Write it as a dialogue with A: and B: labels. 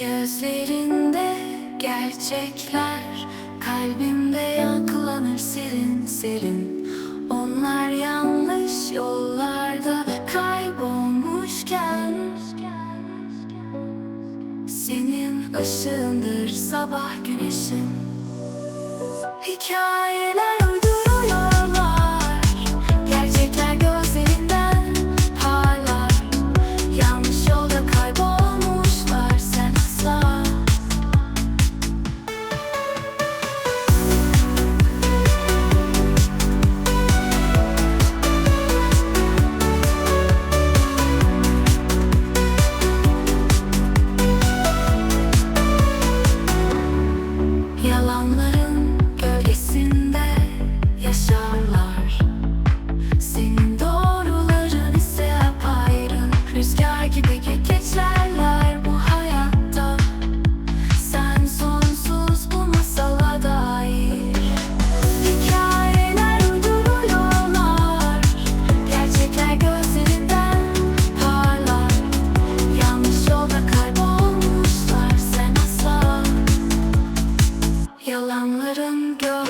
A: Gözlerinde gerçekler Kalbimde yankılanır serin serin. Onlar yanlış yollarda kaybolmuşken Senin ışığındır sabah güneşin. Hikayeler Rüzgar gibi geçerler bu hayatta. Sen sonsuz bu masala dair. Hikayeler uyduruyorlar Gerçekler gözlerinden parlar. Yanlış yolda kaybolmuşlar sen asla. Yalanların gö